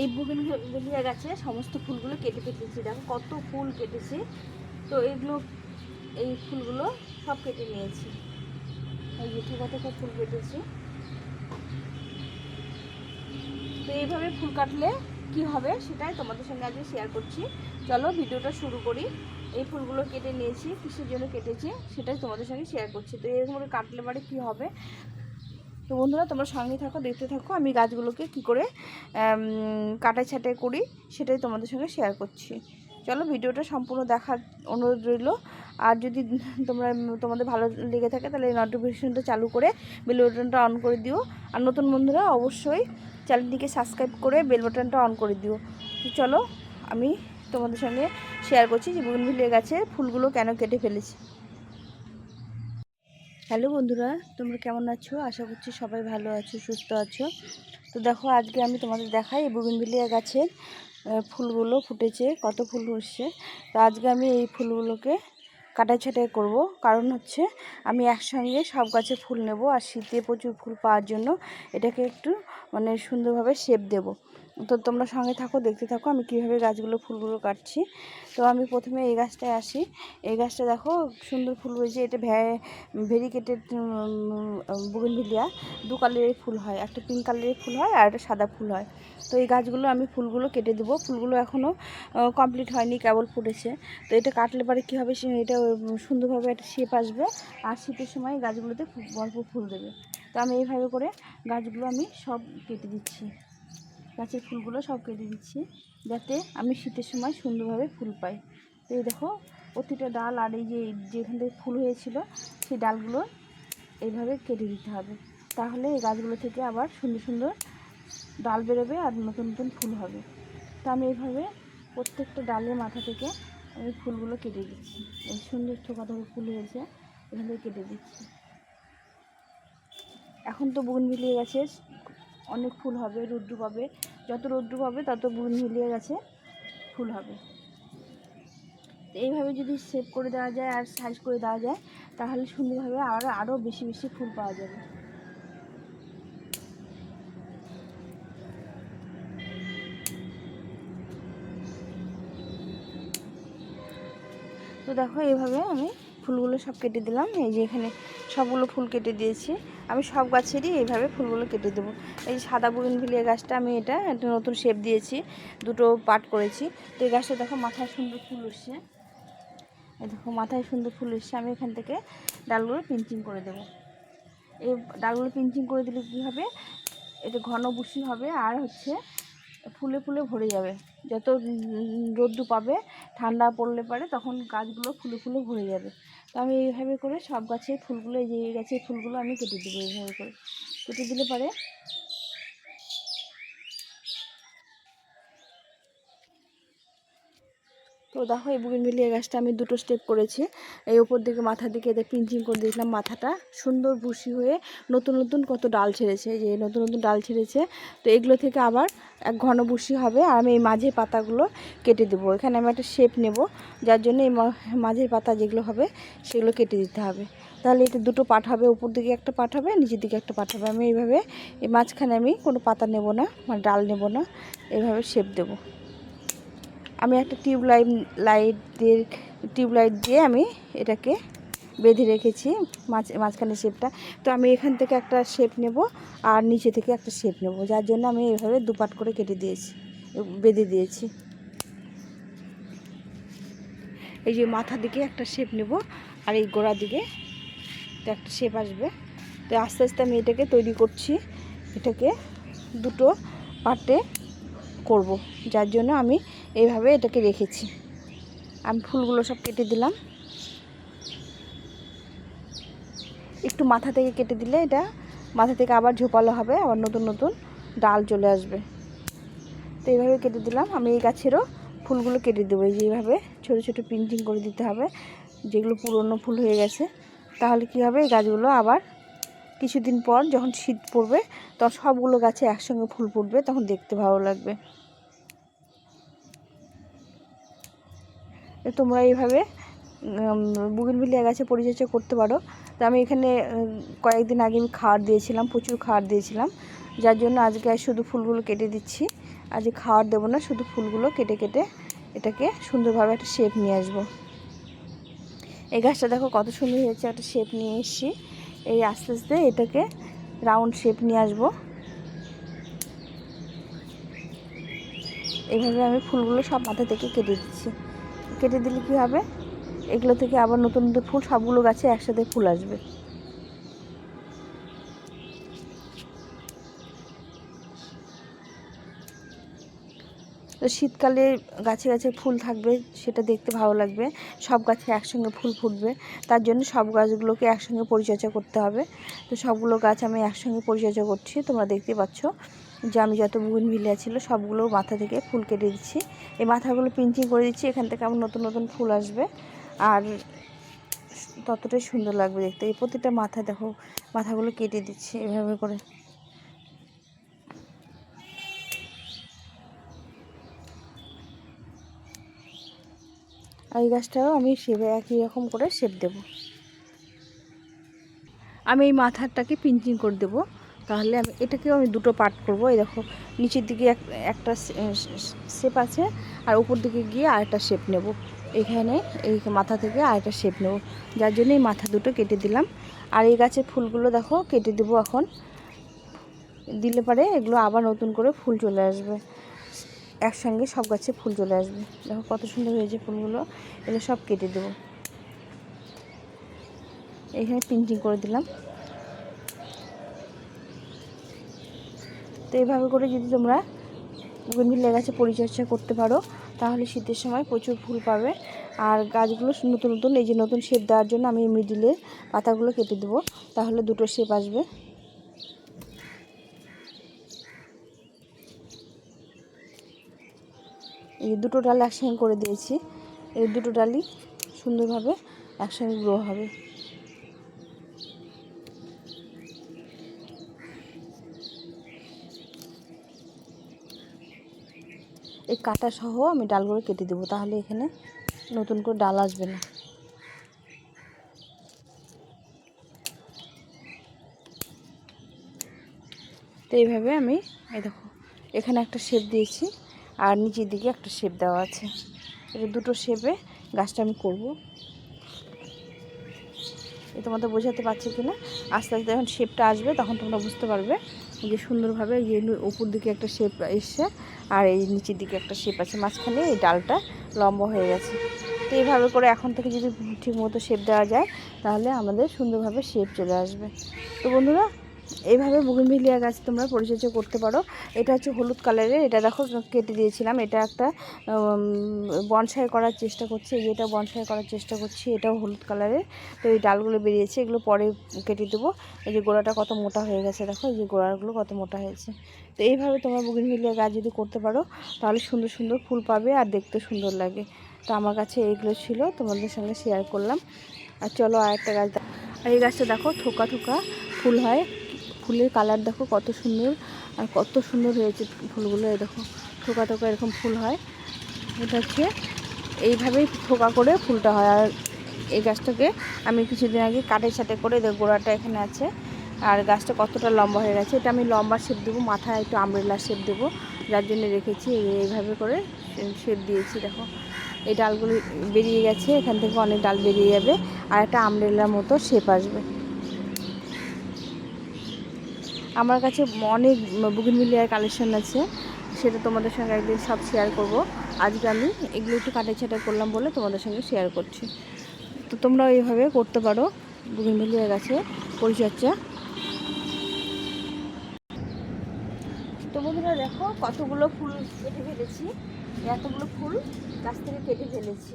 এই বুগেনভেলিয়া গাছে সমস্ত ফুলগুলো কেটে ফেলেছি দেখো কত ফুল কেটেছি। তো এগুলো, এই ফুলগুলো সব কেটে নিয়েছি। এই ছোটো থেকে ফুল কেটেছি। তো এইভাবে ফুল কাটলে কি হবে সেটাই তোমাদের সঙ্গে আজকে শেয়ার করছি। চলো ভিডিওটা শুরু করি। এই ফুলগুলো কেটে নিয়েছি, কিসের জন্য কেটেছি সেটাই তোমাদের সঙ্গে শেয়ার করছি। তো এরকম করে কাটলে পরে কী হবে? তো বন্ধুরা, তোমরা সঙ্গে থাকো, দেখতে থাকো। আমি গাছগুলোকে কি করে কাটাই ছাটাই করি, সেটাই তোমাদের সঙ্গে শেয়ার করছি। চলো, ভিডিওটা সম্পূর্ণ দেখার অনুরোধ রইল। আর যদি তোমরা, তোমাদের ভালো লেগে থাকে, তাহলে এই নোটিফিকেশনটা চালু করে বেল বাটনটা অন করে দিও। আর নতুন বন্ধুরা, অবশ্যই চ্যানেলটিকে সাবস্ক্রাইব করে বেল বাটনটা অন করে দিও। তো চলো, আমি তোমাদের সঙ্গে শেয়ার করছি যে বুগনভিলিয়া গাছের ফুলগুলো কেন কেটে ফেলেছি। হ্যালো বন্ধুরা, তোমরা কেমন আছো? আশা করছি সবাই ভালো আছো, সুস্থ আছো। তো দেখো, আজকে আমি তোমাদের দেখাই বুগনভিলিয়া গাছের ফুলগুলো ফুটেছে, কত ফুল ফুটছে। তো আজকে আমি এই ফুলগুলোকে কাটাই ছাটাই করব। কারণ হচ্ছে, আমি একসঙ্গে সব গাছে ফুল নেব, আর শীতে প্রচুর ফুল পাওয়ার জন্য এটাকে একটু মানে সুন্দরভাবে শেপ দেব। তো তোমরা সঙ্গে থাকো, দেখতে থাকো আমি কীভাবে গাছগুলো, ফুলগুলো কাটছি। তো আমি প্রথমে এই গাছটায় আসি। এই গাছটা দেখো, সুন্দর ফুল হয়েছে। এটা ভ্যা ভেরিকেটেড বুগনভিলিয়া। দু কালারের ফুল হয়। একটা পিঙ্ক কালারের ফুল হয় আর একটা সাদা ফুল হয়। তো এই গাছগুলো আমি ফুলগুলো কেটে দেবো। ফুলগুলো এখনও কমপ্লিট হয়নি, কেবল ফুটেছে। তো এটা কাটলে পরে কী হবে এটা সুন্দরভাবে একটা শেপ আসবে আর শীতের সময় গাছগুলোতে ভরপুর ফুল দেবে। তো আমি এইভাবে করে গাছগুলো আমি সব কেটে দিচ্ছি। গাছের ফুলগুলো সব কেটে দিচ্ছি যাতে আমি শীতের সময় সুন্দরভাবে ফুল পাই। তো এই দেখো, প্রতিটা ডাল আর এই যে, যেখান থেকে ফুল হয়েছিল, সেই ডালগুলো এইভাবে কেটে দিতে হবে। তাহলে এই গাছগুলো থেকে আবার সুন্দর সুন্দর ডাল বেরোবে আর নতুন নতুন ফুল হবে। তো আমি এইভাবে প্রত্যেকটা ডালের মাথা থেকে আমি ফুলগুলো কেটে দিচ্ছি। এই সুন্দর থোকা থোকা ফুল হয়েছে এখান থেকে কেটে দিচ্ছি। এখন তো বুন মিলিয়ে গেছে অনেক ফুল হবে, রৌদ্র পাবে। যত রৌদ্র পাবে, তত মিলিয়ে গেছে, ফুল হবে। তো এইভাবে যদি সেভ করে দেওয়া যায় আর সাইজ করে দেওয়া যায়, তাহলে সুন্দরভাবে আরও আরও বেশি বেশি ফুল পাওয়া যাবে। তো দেখো এইভাবে আমি ফুলগুলো সব কেটে দিলাম। এই যে এখানে সবগুলো ফুল কেটে দিয়েছি। আমি সব গাছেরই এইভাবে ফুলগুলো কেটে দেবো। এই সাদা বুগিনভিলিয়া গাছটা আমি এটা একটা নতুন শেপ দিয়েছি, দুটো পাট করেছি। তো এই গাছটা দেখো মাথায় সুন্দর ফুল উঠছে। এই দেখো মাথায় সুন্দর ফুল এসছে আমি এখান থেকে ডালগুলো পিঞ্চিং করে দেবো। এই ডালগুলো পিঞ্চিং করে দিলে কী হবে? এটা ঘন বুশি হবে। আর হচ্ছে ফুলে ফুলে ভরে যাবে। যত রোদ্দু পাবে, ঠান্ডা পড়লে পারে, তখন গাছগুলো ফুলে ফুলে ভরে যাবে। তো আমি এইভাবে করে সব গাছের ফুলগুলো যে গাছের ফুলগুলো আমি কেটে দেবো এইভাবে করে। কেটে দিলে পারে তো দেখো এই বুগিনভিলিয়া গাছটা আমি দুটো স্টেপ করেছি। এই ওপর দিকে মাথার দিকে এদের পিঞ্চিং করে দিয়েছিলাম মাথাটা। সুন্দর বুশি হয়ে নতুন নতুন কত ডাল ছেড়েছে যে নতুন নতুন ডাল ছেড়েছে। তো এগুলো থেকে আবার এক ঘন বুশি হবে, আর আমি এই মাঝের পাতাগুলো কেটে দেবো। এখানে আমি একটা শেপ নেব, যার জন্য এই মাঝের পাতা যেগুলো হবে, সেগুলো কেটে দিতে হবে। তাহলে এটা দুটো পাট হবে, উপর দিকে একটা পাট হবে, নিচের দিকে একটা পাট হবে। আমি এইভাবে, এই মাঝখানে আমি কোনো পাতা নেব না মানে ডাল নেব না, এইভাবে শেপ দেবো। আমি একটা টিউব লাইট দিয়ে, টিউব লাইট দিয়ে আমি এটাকে বেঁধে রেখেছি, মাঝ মাঝখানে শেপটা তো আমি এখান থেকে একটা শেপ নেব আর নিচে থেকে একটা শেপ নেব, যার জন্য আমি এইভাবে দুপাট করে কেটে দিয়েছি, বেঁধে দিয়েছি। এই যে মাথা দিকে একটা শেপ নেব আর এই গোড়ার দিকে তো একটা শেপ আসবে। তো আস্তে আস্তে আমি এটাকে তৈরি করছি, এটাকে দুটো পার্টে করব, যার জন্য আমি এইভাবে এটাকে রেখেছি। আমি ফুলগুলো সব কেটে দিলাম। একটু মাথা থেকে কেটে দিলে এটা মাথা থেকে আবার ঝোপালো হবে, আবার নতুন নতুন ডাল চলে আসবে। তো এইভাবে কেটে দিলাম। আমি এই গাছেরও ফুলগুলো কেটে দেবো। এই যে এইভাবে ছোটো ছোটো প্রিন্টিং করে দিতে হবে, যেগুলো পুরনো ফুল হয়ে গেছে। তাহলে কি হবে? এই গাছগুলো আবার কিছুদিন পর যখন শীত পড়বে, তখন সবগুলো গাছে একসঙ্গে ফুল ফুটবে, তখন দেখতে ভালো লাগবে। তোমরা এইভাবে বুগিনভিলিয়া গাছে পরিচর্যা করতে পারো। তো আমি এখানে কয়েকদিন আগে আমি খাওয়ার দিয়েছিলাম, প্রচুর খাওয়ার দিয়েছিলাম। যার জন্য আজকে আর শুধু ফুলগুলো কেটে দিচ্ছি। যে খাওয়ার দেবো না, শুধু ফুলগুলো কেটে কেটে এটাকে সুন্দরভাবে একটা শেপ নিয়ে আসব। এই গাছটা দেখো কত সুন্দর হয়েছে, একটা শেপ নিয়ে এসেছি। এই আস্তে আস্তে এটাকে রাউন্ড শেপ নিয়ে আসব। এইভাবে আমি ফুলগুলো সব মাথা থেকে কেটে দিচ্ছি। কেটে দিলে কী হবে? এগুলো থেকে আবার নতুন নতুন ফুল, সবগুলো গাছে একসাথে ফুল আসবে। তো শীতকালে গাছে গাছে ফুল থাকবে, সেটা দেখতে ভালো লাগবে। সব গাছে একসঙ্গে ফুল ফুটবে। তার জন্য সব গাছগুলোকে একসঙ্গে পরিচর্যা করতে হবে। তো সবগুলো গাছ আমি একসঙ্গে পরিচর্যা করছি, তোমরা দেখতে পাচ্ছ। যে আমি যত বুগুন ভিলিয়া ছিল সবগুলো মাথা থেকে ফুল কেটে দিচ্ছি। এই মাথাগুলো পিঞ্চিং করে দিচ্ছি, এখান থেকে আমার নতুন নতুন ফুল আসবে। আর ততটাই সুন্দর লাগবে দেখতে। এই প্রতিটা মাথা দেখো, মাথাগুলো কেটে দিচ্ছি এভাবে করে। আর এই গাছটাও আমি সেবে একই রকম করে শেপ দেব। আমি এই মাথাটাকে পিঞ্চিং করে দেবো। তাহলে আমি এটাকেও আমি দুটো পার্ট করব। এই দেখো, নিচের দিকে এক- একটা শেপ আছে আর উপর দিকে গিয়ে আরেকটা শেপ নেব। এখানে, এই মাথা থেকে আরেকটা শেপ নেব। যার জন্য এই মাথা দুটো কেটে দিলাম। আর এই গাছের ফুলগুলো দেখো, কেটে দেবো এখন। দিলে পারে এগুলো আবার নতুন করে ফুল চলে আসবে। একসঙ্গে সব গাছে ফুল চলে আসবে। দেখো কত সুন্দর হয়েছে ফুলগুলো। এগুলো সব কেটে দেবো। এখানে পিঞ্চিং করে দিলাম। তো এইভাবে করে যদি তোমরা বুগেনভিলিয়া গাছে পরিচর্যা করতে পারো, তাহলে শীতের সময় প্রচুর ফুল পাবে। আর গাছগুলো নতুন নতুন এই যে নতুন শেপ দেওয়ার জন্য আমি মিডিলে পাতাগুলো কেটে দেবো, তাহলে দুটো শেপ আসবে। এই দুটো ডাল একসঙ্গে করে দিয়েছি। এই দুটো ডালই সুন্দরভাবে একসঙ্গে গ্রো হবে। এই কাটা সহ আমি ডালগুলো কেটে দেবো, তাহলে এখানে নতুন করে ডাল আসবে না। তো এইভাবে আমি, এই দেখো, এখানে একটা শেপ দিয়েছি আর নিচের দিকে একটা শেপ দেওয়া আছে। এটা দুটো শেপে গাছটা আমি করব। তোমাদের বোঝাতে পারছি কি না আস্তে আস্তে যখন শেপটা আসবে, তখন তোমরা বুঝতে পারবে। যে সুন্দরভাবে এই উপর দিকে একটা শেপ এসছে আর এই নিচের দিকে একটা শেপ আছে। মাঝখানে এই ডালটা লম্বা হয়ে গেছে। তো এইভাবে করে এখন থেকে যদি ঠিক মতো শেপ দেওয়া যায়, তাহলে আমাদের সুন্দরভাবে শেপ চলে আসবে। তো বন্ধুরা এইভাবে বুগিনভিলিয়া গাছ তোমরা পরিচর্যা করতে পারো। এটা হচ্ছে হলুদ কালারের, এটা দেখো কেটে দিয়েছিলাম। এটা একটা বনসাই করার চেষ্টা করছি। এই যে এটা বনসাই করার চেষ্টা করছি, এটাও হলুদ কালারের। তো এই ডালগুলো বেরিয়েছে, এগুলো পরে কেটে দেবো। এই যে গোড়াটা কত মোটা হয়ে গেছে, দেখো, এই যে গোড়াগুলো কত মোটা হয়েছে। তো এইভাবে তোমরা বুগিনভিলিয়া গাছ যদি করতে পারো, তাহলে সুন্দর সুন্দর ফুল পাবে আর দেখতে সুন্দর লাগে। তো আমার কাছে এইগুলো ছিল, তোমাদের সঙ্গে শেয়ার করলাম। আর চলো আর একটা গাছ আর এই গাছটা দেখো, থোকা থোকা ফুল হয়। ফুলের কালার দেখো কত সুন্দর, আর কত সুন্দর হয়েছে ফুলগুলো, এই দেখো, থোকা থোকা এরকম ফুল হয়। এটা হচ্ছে এইভাবেই থোকা করে ফুলটা হয়। আর এই গাছটাকে আমি কিছুদিন আগে কাঠের সাথে করে গোড়াটা এখানে আছে। আর গাছটা কতটা লম্বা হয়ে গেছে, এটা আমি লম্বা শেপ দেবো, মাথায় একটু আমব্রেলা শেপ দেবো। যার জন্য রেখেছি এইভাবে করে শেপ দিয়েছি, দেখো। এই ডালগুলো বেরিয়ে গেছে, এখান থেকে অনেক ডাল বেরিয়ে যাবে, আর একটা আমব্রেলার মতো শেপ আসবে। আমার কাছে অনেক বুগিন বুগিনভিলিয়ার কালেকশন আছে, সেটা তোমাদের সঙ্গে একদিন সব শেয়ার করব। আজকে আমি এগুলো একটু কাটাই ছাটাই করলাম বলে তোমাদের সঙ্গে শেয়ার করছি। তো তোমরাও এইভাবে করতে পারো বুগিন বুগিনভিলিয়ার গাছে পরিচর্যা। তো বন্ধুরা দেখো, কতগুলো ফুল কেটে ফেলেছি, এতগুলো ফুল গাছ থেকে কেটে ফেলেছি।